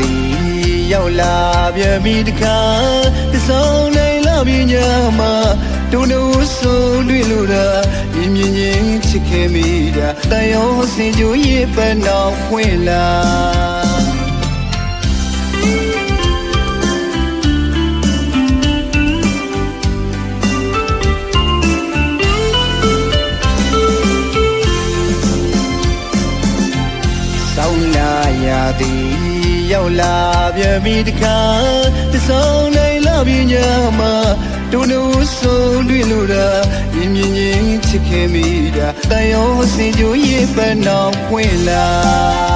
သည်ရောက်လာပြန်ပြီတခါတဆုံးနိုင်လာပြီညမှာတူတူဆိုတွေ့လို့တာမြင်မြင်ချင်းချစ်ခင်မိတာတန်ရုံစင်ကြိုရဲ့ပန်းတော်ဖွင့်လာ ဆောင်းလာရသည်ရောက်လာပြန်ပြီတခါတဆုံးနိုင်လာပြီညမှာတူတူဆိုတွေ့လို့တာမြင်မြင်ချင်းချစ်ခင်မိတာတန်ရုံစင်ကြိုရဲ့ပန်းတော်ဖွင့်လာ